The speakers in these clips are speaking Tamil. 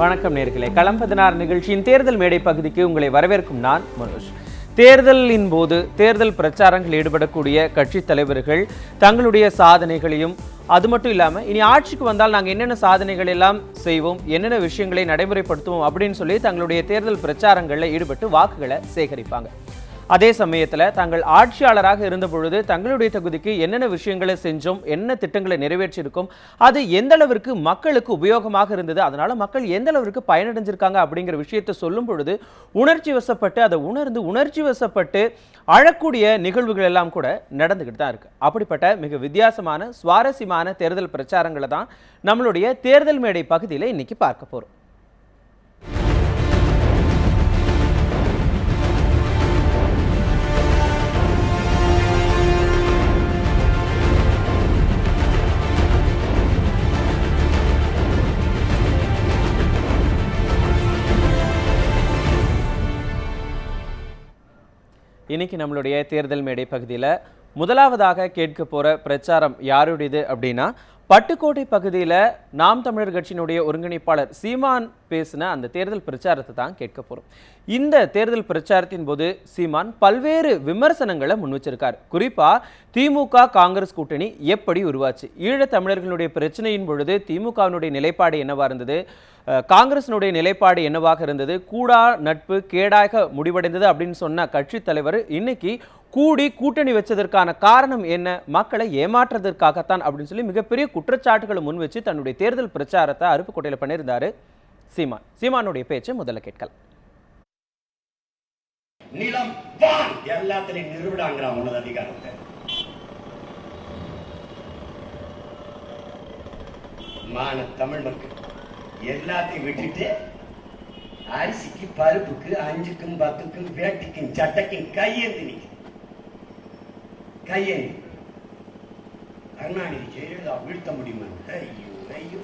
வணக்கம் நேர்களே. களம் பதினாறு நிகழ்ச்சியின் தேர்தல் மேடை பகுதிக்கு உங்களை வரவேற்கும் நான் மனோஜ். தேர்தலின் போது தேர்தல் பிரச்சாரங்கள் ஈடுபடக்கூடிய கட்சி தலைவர்கள் தங்களுடைய சாதனைகளையும் அது மட்டும் இல்லாமல் இனி ஆட்சிக்கு வந்தால் நாங்கள் என்னென்ன சாதனைகள் எல்லாம் செய்வோம் என்னென்ன விஷயங்களை நடைமுறைப்படுத்துவோம் அப்படின்னு சொல்லி தங்களுடைய தேர்தல் பிரச்சாரங்களில் ஈடுபட்டு வாக்குகளை சேகரிப்பாங்க. அதே சமயத்தில் தாங்கள் ஆட்சியாளராக இருந்த பொழுது தங்களுடைய தகுதிக்கு என்னென்ன விஷயங்களை செஞ்சோம் என்ன திட்டங்களை நிறைவேற்றியிருக்கோம் அது எந்த அளவிற்கு மக்களுக்கு உபயோகமாக இருந்தது அதனால மக்கள் எந்த அளவிற்கு பயனடைஞ்சிருக்காங்க அப்படிங்கிற விஷயத்தை சொல்லும் பொழுது உணர்ச்சி வசப்பட்டு அதை உணர்ந்து உணர்ச்சி வசப்பட்டு அழக்கூடிய நிகழ்வுகள் எல்லாம் கூட நடந்துக்கிட்டு தான் இருக்கு. அப்படிப்பட்ட மிக வித்தியாசமான சுவாரஸ்யமான தேர்தல் பிரச்சாரங்களை தான் நம்மளுடைய தேர்தல் மேடை பகுதியில் இன்னைக்கு பார்க்க போகிறோம் இன்னைக்கு நம்மளுடைய தேர்தல் மேடை பகுதியில் முதலாவதாக கேட்க போகிற பிரச்சாரம் யாருடையது அப்படின்னா பட்டுக்கோட்டை பகுதியில் நாம் தமிழர் கட்சியினுடைய ஒருங்கிணைப்பாளர் சீமான் பேசின அந்த தேர்தல் பிரச்சாரத்தை தான் கேட்க போகிறோம் இந்த தேர்தல் பிரச்சாரத்தின் போது சீமான் பல்வேறு விமர்சனங்களை முன் வச்சிருக்கார். குறிப்பாக திமுக காங்கிரஸ் கூட்டணி எப்படி உருவாச்சு? ஈழத் தமிழர்களுடைய பிரச்சனையின் பொழுது திமுகவினுடைய நிலைப்பாடு என்னவா இருந்தது? காங்கிரசினுடைய நிலைப்பாடு என்னவாக இருந்தது? கூடா நட்பு கேடாக முடிவடைந்தது அப்படின்னு சொன்ன கட்சி தலைவர் இன்னைக்கு கூடி கூட்டணி வச்சதற்கான காரணம் என்ன? மக்களை ஏமாற்றுறதற்காகத்தான் அப்படின்னு சொல்லி மிகப்பெரிய குற்றச்சாட்டுகளை முன் வச்சு தன்னுடைய தேர்தல் பிரச்சாரத்தை அருப்புக்கோட்டையில் பண்ணியிருந்தாரு சீமான். சீமானுடைய பேச்சை முதல்ல கேட்கலாம். நிலம் வான் எல்லாத்திலையும் நிறுவிடாங்கிறான் உனது அதிகாரத்தை. மான தமிழ் மக்கள். எல்லாத்தையும் விட்டுட்டு அரிசிக்கு பருப்புக்கு அஞ்சுக்கும் பத்துக்கும் வேட்டிக்கும் சட்டைக்கும் கையேந்து நிக்க கையேந்து. கருணாநிதி ஜெயலலிதா வீழ்த்த முடியுமா? ஐயோ ஐயோ.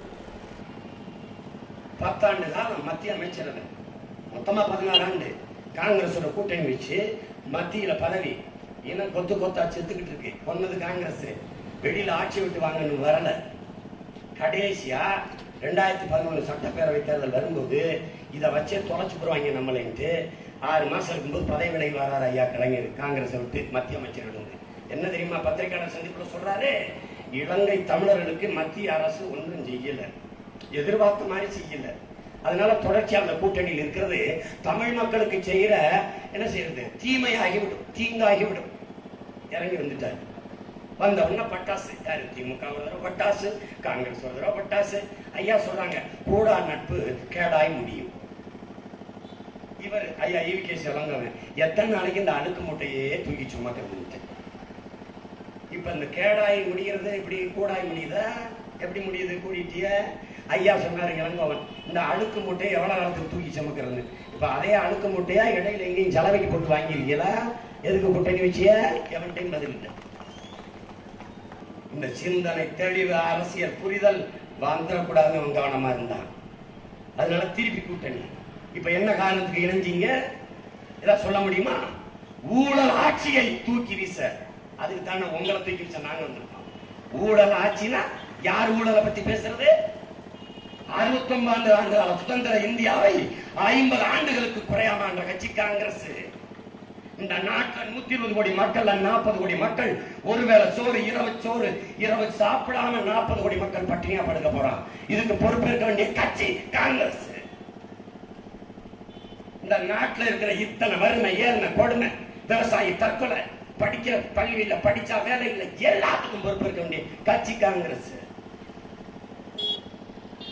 பத்தாண்டு காலம் மத்திய அமைச்சரவை. மொத்தமா பதினாறு ஆண்டு காங்கிரஸோட கூட்டணி வச்சு மத்தியில பதவி. ஏன்னா கொத்து கொத்தா செத்துக்கிட்டு இருக்கு. கொன்னது காங்கிரஸ். வெளியில ஆட்சி விட்டு வாங்கன்னு வரல. கடைசியா ரெண்டாயிரத்தி பதினொன்று சட்டப்பேரவை தேர்தல் வரும்போது இதை வச்சே தொலைச்சு போடுவாங்க நம்மளைன்ட்டு. ஆறு மாசம் இருக்கும்போது பதவி விலகி வராரு ஐயா கலைஞர் காங்கிரஸை விட்டு மத்திய அமைச்சர்கள் வந்து என்ன தெரியுமா பத்திரிகையாளர் சந்திப்புல சொல்றாரு? இலங்கை தமிழர்களுக்கு மத்திய அரசு ஒன்றும் செய்யல. எதிர்பார்த்த மாதிரி செய்யல. அதனால தொடர்ச்சி அந்த கூட்டணியில் இருக்கிறது தமிழ் மக்களுக்கு செய்யற என்ன செய்யறது? தீமையாகிவிடும் தீங்காகிவிடும். இறங்கி வந்துட்டாரு. வந்த உடனே பட்டாசு. யாரு? திமுக ஒரு தடவை பட்டாசு காங்கிரஸ் ஒரு தடவை பட்டாசு. ஐயா சொல்றாங்க கூடா நட்பு கேடாய் முடியும். இவர் ஐயா ஈவிகேசி இளங்கவன் எத்தனை நாளைக்கு இந்த அழுக்கு மூட்டையே தூக்கி சும்மா கிடந்துட்டு இப்ப இந்த கேடாய் முடிகிறது இப்படி கூடாய் முடியுதா? எப்படி முடியுது? கூடிட்டிய? ஐயா சொன்னாரு இளங்கோவன் இந்த அழுக்கு மூட்டையை எவ்வளவு நேரத்துக்கு தூக்கி சுமக்கிறது இப்ப அதே அழுக்கு மூட்டையா இடையில எங்கேயும் செலவைக்கு போட்டு வாங்கிருக்கீங்களா எதுக்கு கூட்டணி வச்சிய? எவன்டையும் பதில் இல்லை. இந்த சிந்தனை தெளிவு அரசியல் புரிதல் வந்துடக்கூடாதுன்னு அவன் கவனமா இருந்தான். அதனால திருப்பி கூட்டணி இப்ப என்ன காரணத்துக்கு இணைஞ்சீங்க? ஏதாவது சொல்ல முடியுமா? ஊழல் ஆட்சியை தூக்கி வீச. அதுக்கு தானே உங்களை தூக்கி வீச நாங்க வந்திருக்கோம். ஊழல் ஆட்சினா யார் ஊழலை பத்தி பேசுறது? அறுபத்தி ஒன்பது ஆண்டு கால சுதந்திர இந்தியாவை ஐம்பது ஆண்டுகளுக்கு குறையாம என்ற கட்சி காங்கிரஸ். இந்த நாட்டில் நூத்தி இருபது கோடி மக்கள் நாற்பது கோடி மக்கள் ஒருவேளை சோறு இரவு சோறு இரவு சாப்பிடாம நாற்பது கோடி மக்கள் பட்டினியா படுக்க போறான் இதுக்கு பொறுப்பேற்க வேண்டிய கட்சி காங்கிரஸ். இந்த நாட்டுல இருக்கிற இத்தனை வறுமை ஏழ்மை கொடுமை விவசாயி தற்கொலை படிக்கிற பள்ளியில படிச்சா வேலை இல்லை எல்லாத்துக்கும் பொறுப்பேற்க வேண்டிய கட்சி காங்கிரஸ்.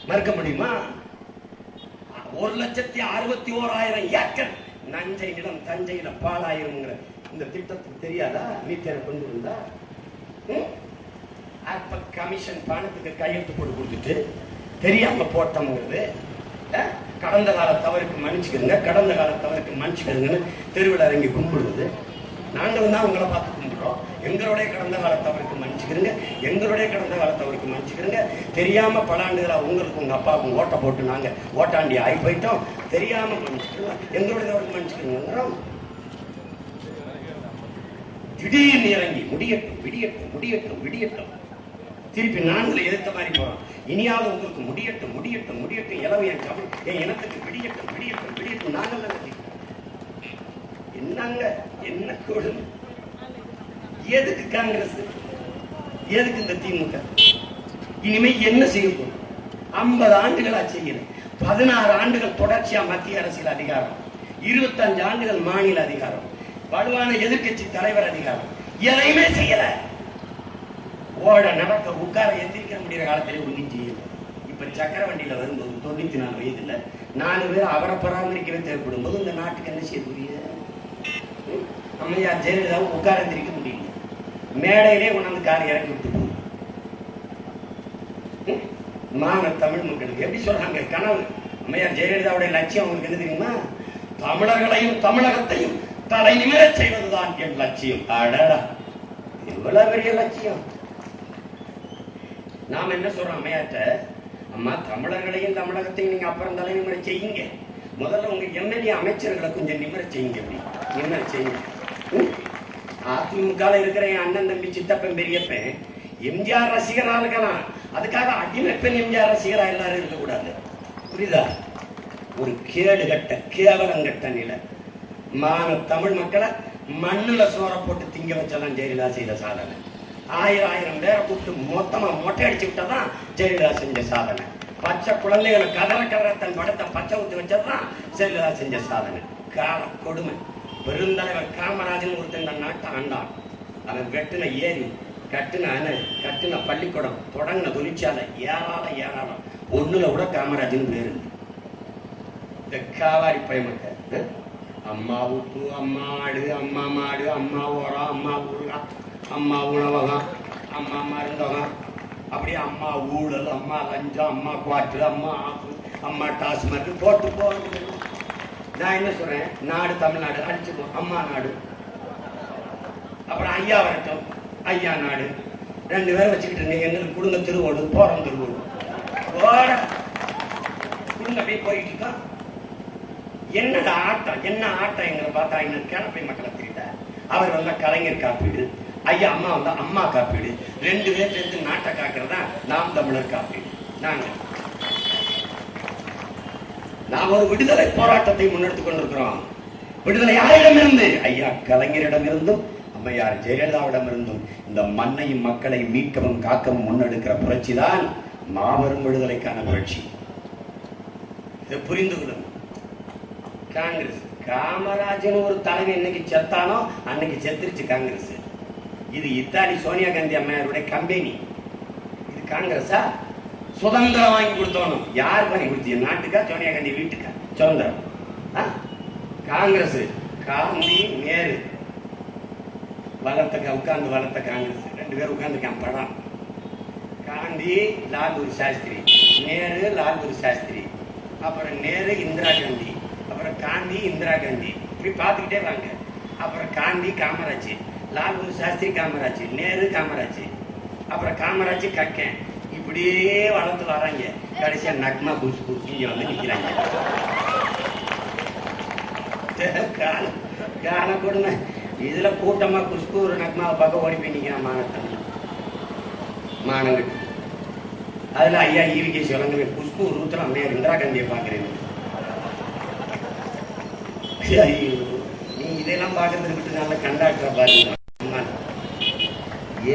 மறுக்க முடியுமா? ஒரு லட்சத்தி அறுபத்தி ஓராயிரம் ஏக்கர் நஞ்சை நிலம் தஞ்சையில பாலாயிரம்ங்கிற இந்த திட்டத்துக்கு தெரியாதா? நீத்தனை கொண்டு வந்தா? அப்ப கமிஷன் பணத்துக்கு கையெழுத்து போட்டு கொடுத்துட்டு தெரியாம போட்டோம்ங்கிறது கடந்த கால தவறுக்கு மன்னிச்சுக்கிறங்க கடந்த கால தவறுக்கு மன்னிச்சுக்கிறங்கன்னு தெருவில் இறங்கி கும்பிடுவது நாங்களும் தான் உங்களை பார்த்து கும்பிடுறோம் எங்களுடைய கடந்த காலத்தை அவருக்கு மன்னிச்சுக்கிறங்க எங்களுடைய கடந்த காலத்தை அவருக்கு மன்னிச்சுக்கிறங்க தெரியாம பல ஆண்டுகளாக உங்களுக்கு உங்க அப்பாவுக்கும் ஓட்ட போட்டு நாங்க ஓட்டாண்டி ஆகி போயிட்டோம். தெரியாம மன்னிச்சுக்கிறோம் எங்களுடைய அவருக்கு மன்னிச்சுக்கிறோம் திடீர்னு இறங்கி முடியட்டும் விடியட்டும் முடியட்டும் விடியட்டும். திருப்பி நான்குல எதிர்த்த மாதிரி போறோம். இனியாவது உங்களுக்கு முடியட்டும் முடியட்டும் முடியட்டும். இளவையன் தமிழ் என் இனத்துக்கு விடியட்டும் விடியட்டும் விடியட்டும். நாங்கள் என்னங்க? என்ன கொடுமை? எதுக்கு காங்கிரஸ்? எதுக்கு இந்த திமுக? இனிமே என்ன செய்ய போகும் ஐம்பது ஆண்டுகளா செய்யல பதினாறு ஆண்டுகள் தொடர்ச்சியா மத்திய அரசியல் அதிகாரம். இருபத்தஞ்சு ஆண்டுகள் மாநில அதிகாரம். வலுவான எதிர்கட்சி தலைவர் அதிகாரம். எதையுமே செய்யல. ஓட நடக்க உட்கார எந்திரிக்க முடிகிற காலத்திலே ஒன்றும் செய்யல இப்ப சக்கர வண்டியில வரும்போது தொண்ணூத்தி நாலு வயதுல நாலு பேர் அவரை பராமரிக்கவே தேவைப்படும் போது இந்த நாட்டுக்கு என்ன செய்ய புரிய அம்மையார் ஜெயலலிதாவும் உட்கார எந்திரிக்க மேடையிலே கொண்டாந்து காரை இறக்கி விட்டு மான தமிழ் மக்களுக்கு எப்படி சொல்றாங்க? கனவு. அம்மையார் ஜெயலலிதாவுடைய லட்சியம் அவங்களுக்கு என்ன தெரியுமா? தமிழர்களையும் தமிழகத்தையும் தலை நிமிரச் செய்வதுதான் என் லட்சியம். அடடா. எவ்வளவு பெரிய லட்சியம். நாம என்ன சொல்றோம் அம்மையாட்ட அம்மா தமிழர்களையும் தமிழகத்தையும் நீங்க அப்புறம் தலை நிமிர செய்யுங்க. முதல்ல உங்க எம்எல்ஏ அமைச்சர்களை கொஞ்சம் நிமிர செய்யுங்க அப்படி. நிமிர செய்யுங்க. ம்? அதிமுகல இருக்கிற என் அண்ணன் தம்பி சித்தப்பன் பெரியப்பன் எம்ஜிஆர் ரசிகரா இருக்கலாம் அதுக்காக அடிமைப்பெண் எம்ஜிஆர் ரசிகரா எல்லாரும் இருக்கக்கூடாது. புரியுதா? ஒரு கேடு கட்ட கேவலம் கட்ட நிலை. மான தமிழ் மக்களை மண்ணுல சோற போட்டு திங்க வச்செல்லாம் ஜெயலலிதா செய்த சாதனை. ஆயிரம் ஆயிரம் பேரை கூப்பிட்டு மொத்தமா மொட்டை அடிச்சு விட்டதான் ஜெயலலிதா செஞ்ச சாதனை. பச்சை குழந்தைகளை கதற கதற தன் படத்தை பச்சை ஊத்து வச்சதுதான் ஜெயலலிதா செஞ்ச சாதனை. கால கொடுமை. பெருந்தலைவர் காமராஜன் ஒருத்தன் இந்த நாட்டை ஆண்டான். அவன் வெட்டின ஏரி கட்டின அணை கட்டின பள்ளிக்கூடம் தொடங்கின தொழிற்சாலை ஏராள ஏராளம். ஒண்ணுல கூட காமராஜன் பேரு இந்த காவாரி பயமட்ட அம்மா உப்பு அம்மா ஆடு அம்மா மாடு அம்மா ஓரம் அம்மா ஊறுகாய் அம்மா உணவகம் அம்மா மருந்தகம். அப்படியே அம்மா ஊழல் அம்மா லஞ்சம் அம்மா குவாட்டு அம்மா ஆப்பு அம்மா டாஸ்மாக் போட்டு போகிறது நான் என்ன சொல்றேன்? நாடு தமிழ்நாடு அடிச்சுக்கோ. அம்மா நாடு. அப்புறம் ஐயா வரட்டும். ஐயா நாடு. ரெண்டு பேரும் வச்சுக்கிட்டு இருங்க எங்களுக்கு கொடுங்க திருவோடு போறோம் திருவோடு. ஓட கொடுங்க அப்படியே போயிட்டு இருக்கோம் என்னடா ஆட்டம்? என்ன ஆட்டம் எங்களை பார்த்தா? எங்களுக்கு கிளப்பை மக்களை தெரியல அவர் வந்தா கலைஞர் காப்பீடு. ஐயா அம்மா வந்தா அம்மா காப்பீடு. ரெண்டு பேர் சேர்ந்து நாட்டை காக்கிறதா? நாம் தமிழர் காப்பீடு. நாங்க. நாம் ஒரு விடுதலை போராட்டத்தை முன்னெடுத்துக் கொண்டிருக்கிறோம். விடுதலை யாரிடமிருந்து? ஐயா கலைஞரிடமிருந்தும் அம்மையார் ஜெயலலிதாவிடமிருந்தும் இந்த மண்ணையும் மக்களை மீட்கவும் காக்கவும் முன்னெடுக்கிற புரட்சி தான் மாபெரும் விடுதலைக்கான புரட்சி. இதை புரிந்து கொள்ளுங்க. காங்கிரஸ் காமராஜன் ஒரு தலைவன் இன்னைக்கு செத்தானோ அன்னைக்கு செத்துருச்சு காங்கிரஸ். இது இத்தாலி சோனியா காந்தி அம்மையாருடைய கம்பெனி. இது காங்கிரஸா? சுதந்திரம் வாங்கி கொடுத்தோம் யார் வாங்கி கொடுத்தீங்க? நாட்டுக்கா சோனியா காந்தி வீட்டுக்கா? சுதந்திரம் காங்கிரஸ். காந்தி நேரு. வளர்த்த உட்கார்ந்து வளர்த்த காங்கிரஸ். ரெண்டு பேரும் உட்கார்ந்துருக்கான் படம். காந்தி லால்பூர் சாஸ்திரி. நேரு லால்பூர் சாஸ்திரி. அப்புறம் நேரு இந்திரா காந்தி. அப்புறம் காந்தி இந்திரா காந்தி. இப்படி பார்த்துக்கிட்டே வாங்க. அப்புறம் காந்தி காமராஜ். லால்பூர் சாஸ்திரி காமராஜ். நேரு காமராஜ். அப்புறம் காமராஜ் கக்கேன். இப்படியே வளர்ந்து வராங்க கடைசியா நக்மா புதுசு புதுசு இங்க வந்து நிக்கிறாங்க. காண கொடுமை இதுல கூட்டமா குஷ்பு ஒரு நக்மாவை பார்க்க ஓடி போய் நிக்கிறான் மானத்தன். மானங்கட்டு. அதுல ஐயா ஈவிகே சொல்லுங்க குஷ்பு ரூத்துல அம்மையா இந்திரா காந்தியை பாக்குறேன் நீ இதெல்லாம் பாக்குறது விட்டு நல்ல கண்டாக்டரா பாருங்க.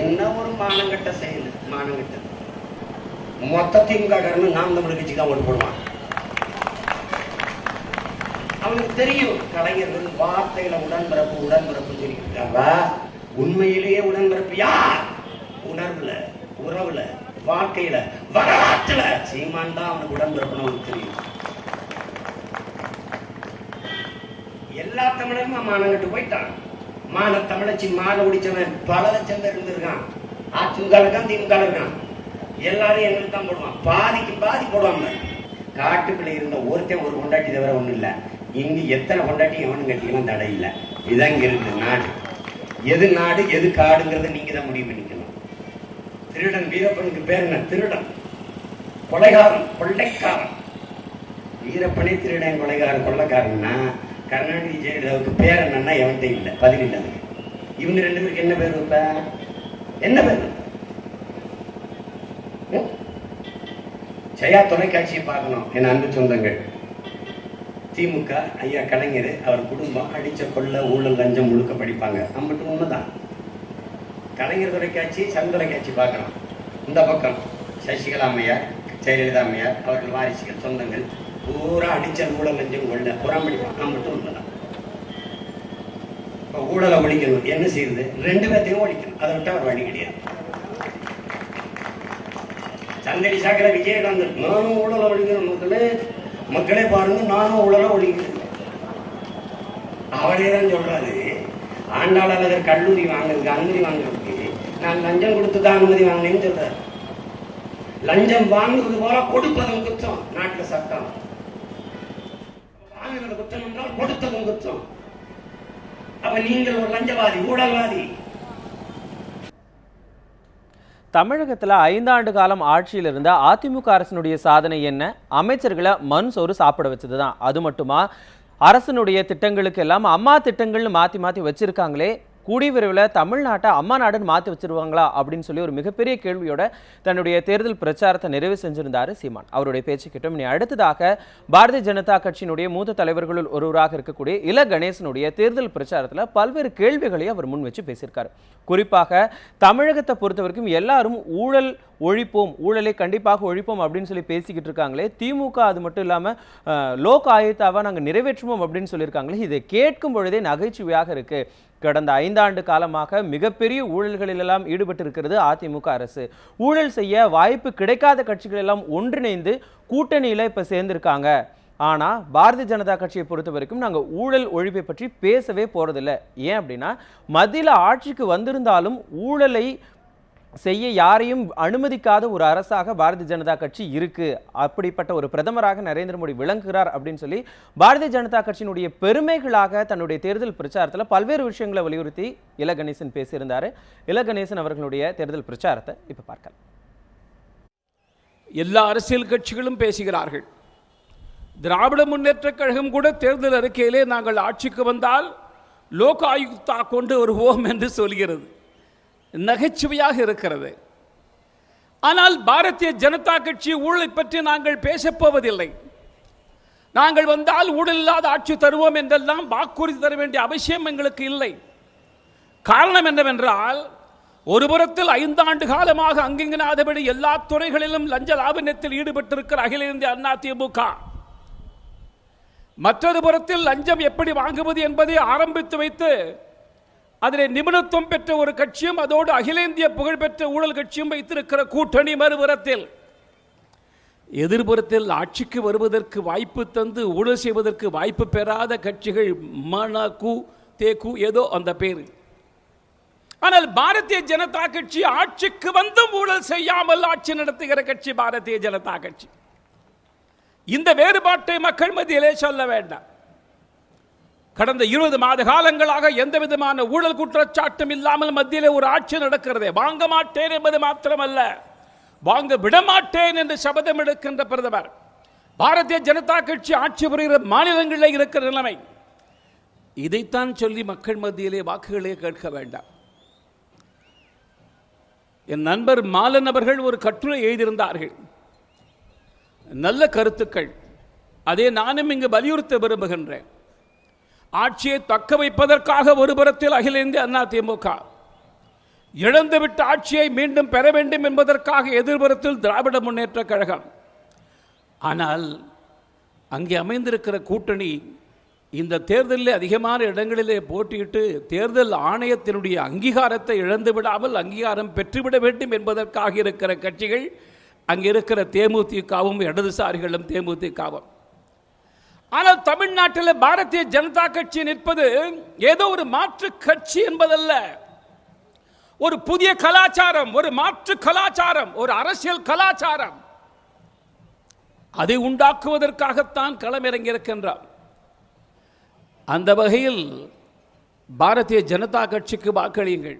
என்ன ஒரு மானங்கட்ட செயல் மானங்கட்ட? மொத்த திமுக காரணம் நாம் தமிழ் கட்சி தான் ஓட்டு போடுவான் அவனுக்கு தெரியும் கலைஞர்கள் வார்த்தையில உடன்பிறப்பு உடன்பிறப்பு சொல்லியிருக்காங்க உண்மையிலேயே உடன்பிறப்பு யார்? உணர்வுல உறவுல வாழ்க்கையில வரலாற்றுல. சீமான் தான் அவனுக்கு உடன்பிறப்புன்னு அவனுக்கு தெரியும். எல்லா தமிழரும்? மானங்கட்டு போயிட்டான். மான தமிழச்சி மாலை குடிச்சவன் பல லட்சம் பேர் இருந்திருக்கான். அதிமுக இருக்கான் திமுக இருக்கான். எல்லாரும் எங்களுக்கு தான் போடுவான். பாதிக்கு பாதி போடுவாங்க. காட்டுக்குள்ள இருந்த ஒருத்தன் ஒரு கொண்டாட்டி தவிர ஒண்ணும் இல்லை. இங்க எத்தனை கொண்டாட்டி எவனும் கட்டிக்கலாம் தடை இல்லை இதான் இங்க இருக்கு நாடு. எது நாடு எது காடுங்கிறத நீங்க தான் முடிவு பண்ணிக்கணும். திருடன் வீரப்பனுக்கு பேர் என்ன? திருடன். கொலைகாரன் கொள்ளைக்காரன். வீரப்பனே திருடன் கொலைகாரன் கொள்ளைக்காரன்னா கருணாநிதி ஜெயலலிதாவுக்கு பேர் என்னன்னா எவன்கிட்ட இல்லை? பதில் இல்லை. இவங்க ரெண்டு பேருக்கு என்ன பேர் வைப்ப? என்ன பேர்? ஜெயா தொலைக்காட்சியை பார்க்கணும் என் அன்பு சொந்தங்கள். திமுக ஐயா கலைஞர் அவர் குடும்பம் அடிச்ச கொள்ள ஊழல் லஞ்சம் முழுக்க படிப்பாங்க. நம்மட்டு உண்மைதான் கலைஞர் தொலைக்காட்சி சன் தொலைக்காட்சி பார்க்கலாம் இந்த பக்கம் சசிகலா அம்மையார் ஜெயலலிதா அம்மையார் அவர்கள் வாரிசுகள் சொந்தங்கள். பூரா அடிச்ச ஊழல் லஞ்சம் கொள்ள புறம் படிப்பாங்க நம்மட்டு உண்மைதான் இப்போ ஊழலை ஒழிக்கணும். என்ன செய்யுது ரெண்டு பேர்த்தையும் ஒழிக்கணும். அதை விட்டா ஒரு வழி கிடையாது. சந்தடி சாக்கரை விஜயகாந்த் நானும் ஊழல ஒழிக்கணும் மக்களே. மக்களே பாருங்க நானும் ஊழல ஒழிக்கிறேன். அவரே தான் சொல்றாரு ஆண்டாளர் கல்லூரி வாங்குறதுக்கு அனுமதி வாங்குறதுக்கு நான் லஞ்சம் கொடுத்து தான் அனுமதி வாங்கினேன்னு சொல்றாரு. லஞ்சம் வாங்குறது போல கொடுப்பதும் குற்றம் நாட்டுல சட்டம். வாங்குறது குற்றம் என்றால் கொடுத்ததும் குற்றம். அப்ப நீங்கள் ஒரு லஞ்சவாதி ஊழல்வாதி தமிழகத்தில் ஐந்தாண்டு காலம் ஆட்சியில் இருந்த அதிமுக அரசினுடைய சாதனை என்ன? அமைச்சர்களை மண் சோறு சாப்பிட வச்சதுதான். அது மட்டுமா? அரசனுடைய திட்டங்களுக்கு எல்லாம் அம்மா திட்டங்கள்னு மாற்றி மாற்றி வச்சிருக்காங்களே. கூடிய விரைவில் தமிழ்நாட்டை அம்மா நாடுன்னு மாற்றி வச்சிருவாங்களா அப்படின்னு சொல்லி ஒரு மிகப்பெரிய கேள்வியோட தன்னுடைய தேர்தல் பிரச்சாரத்தை நிறைவு செஞ்சிருந்தார் சீமான். அவருடைய பேச்சு கிட்டும். இனி அடுத்ததாக பாரதிய ஜனதா கட்சியினுடைய மூத்த தலைவர்களுள் ஒருவராக இருக்கக்கூடிய இல கணேசனுடைய தேர்தல் பிரச்சாரத்தில் பல்வேறு கேள்விகளை அவர் முன் வச்சு பேசியிருக்காரு. குறிப்பாக தமிழகத்தை பொறுத்த வரைக்கும் எல்லாரும் ஊழல் ஒழிப்போம் ஊழலை கண்டிப்பாக ஒழிப்போம் அப்படின்னு சொல்லி பேசிக்கிட்டு இருக்காங்களே திமுக அது மட்டும் இல்லாமல் லோக் ஆயுத்தாவை நாங்கள் நிறைவேற்றுவோம் அப்படின்னு சொல்லியிருக்காங்களே இதை கேட்கும் பொழுதே நகைச்சுவையாக இருக்கு. கடந்த ஐந்தாண்டு காலமாக மிகப்பெரிய ஊழல்களிலெல்லாம் ஈடுபட்டிருக்கிறது அதிமுக அரசு. ஊழல் செய்ய வாய்ப்பு கிடைக்காத கட்சிகள் எல்லாம் ஒன்றிணைந்து கூட்டணியில் இப்போ சேர்ந்திருக்காங்க. ஆனால் பாரதிய ஜனதா கட்சியை பொறுத்த வரைக்கும் நாங்கள் ஊழல் ஒழிப்பை பற்றி பேசவே போகிறதில்ல ஏன் அப்படின்னா மதியில் ஆட்சிக்கு வந்திருந்தாலும் ஊழலை செய்ய யாரையும் அனுமதிக்காத ஒரு அரசாக பாரதிய ஜனதா கட்சி இருக்கு. அப்படிப்பட்ட ஒரு பிரதமராக நரேந்திர மோடி விளங்குகிறார் அப்படின்னு சொல்லி பாரதிய ஜனதா கட்சியினுடைய பெருமைகளாக தன்னுடைய தேர்தல் பிரச்சாரத்தில் பல்வேறு விஷயங்களை வலியுறுத்தி இல கணேசன் பேசியிருந்தாரு. இல கணேசன் அவர்களுடைய தேர்தல் பிரச்சாரத்தை இப்போ பார்க்கலாம். எல்லா அரசியல் கட்சிகளும் பேசுகிறார்கள். திராவிட முன்னேற்றக் கழகம் கூட தேர்தல் அறிக்கையிலே நாங்கள் ஆட்சிக்கு வந்தால் லோக ஆயுக்தா கொண்டு வருவோம் என்று சொல்கிறது. நகைச்சுவையாக இருக்கிறது. ஆனால் பாரதிய ஜனதா கட்சி ஊழலை பற்றி நாங்கள் பேசப் போவதில்லை நாங்கள் வந்தால் ஊழல் இல்லாத ஆட்சி தருவோம் என்றெல்லாம் வாக்குறுதி தர வேண்டிய அவசியம் எங்களுக்கு இல்லை. காரணம் என்னவென்றால் ஒரு புறத்தில் ஐந்தாண்டு காலமாக அங்கிங்கனாதபடி எல்லா துறைகளிலும் லஞ்ச லாபனத்தில் ஈடுபட்டிருக்கிற அகில இந்திய அண்ணா திமுக. மற்றொரு புறத்தில் லஞ்சம் எப்படி வாங்குவது என்பதை ஆரம்பித்து வைத்து அதில் நிபுணத்துவம் பெற்ற ஒரு கட்சியும் அதோடு அகில இந்திய புகழ்பெற்ற ஊழல் கட்சியும் வைத்திருக்கிற கூட்டணி மறுபுறத்தில். எதிர்புறத்தில் ஆட்சிக்கு வருவதற்கு வாய்ப்பு தந்து ஊழல் செய்வதற்கு வாய்ப்பு பெறாத கட்சிகள் மன கு தேகு ஏதோ அந்த பேர். ஆனால் பாரதிய ஜனதா கட்சி ஆட்சிக்கு வந்தும் ஊழல் செய்யாமல் ஆட்சி நடத்துகிற கட்சி பாரதிய ஜனதா கட்சி. இந்த வேறுபாட்டை மக்கள் மத்தியிலே சொல்ல வேண்டாம். கடந்த இருபது மாத காலங்களாக எந்த விதமான ஊழல் குற்றச்சாட்டும் இல்லாமல் மத்தியில் ஒரு ஆட்சி நடக்கிறதே. வாங்க மாட்டேன் என்பது மாத்திரமல்ல. வாங்க விடமாட்டேன் என்று சபதம் எடுக்கின்ற பிரதமர். பாரதிய ஜனதா கட்சி ஆட்சி புரிகிற மாநிலங்களில் இருக்கிற நிலைமை. இதைத்தான் சொல்லி மக்கள் மத்தியிலே வாக்குகளே கேட்க வேண்டாம். என் நண்பர் மாலன் அவர்கள் ஒரு கட்டுரை எழுதியிருந்தார்கள். நல்ல கருத்துக்கள். அதே நானும் இங்கு வலியுறுத்த விரும்புகின்றேன். ஆட்சியை தக்க வைப்பதற்காக ஒரு புறத்தில் அகில இந்திய அண்ணா திமுக. இழந்துவிட்ட ஆட்சியை மீண்டும் பெற வேண்டும் என்பதற்காக எதிர்புறத்தில் திராவிட முன்னேற்ற கழகம். ஆனால் அங்கே அமைந்திருக்கிற கூட்டணி இந்த தேர்தலில் அதிகமான இடங்களிலே போட்டியிட்டு தேர்தல் ஆணையத்தினுடைய அங்கீகாரத்தை இழந்து விடாமல் அங்கீகாரம் பெற்றுவிட வேண்டும் என்பதற்காக இருக்கிற கட்சிகள் அங்கே இருக்கிற தேமுதிகவும் இடதுசாரிகளும் தேமுதிகவும். ஆனால் தமிழ்நாட்டில் பாரதிய ஜனதா கட்சி நிற்பது ஏதோ ஒரு மாற்று கட்சி என்பதல்ல. ஒரு புதிய கலாச்சாரம் ஒரு மாற்று கலாச்சாரம் ஒரு அரசியல் கலாச்சாரம். அதை உண்டாக்குவதற்காகத்தான் களமிறங்கியிருக்கின்றார் அந்த வகையில் பாரதிய ஜனதா கட்சிக்கு வாக்களியுங்கள்.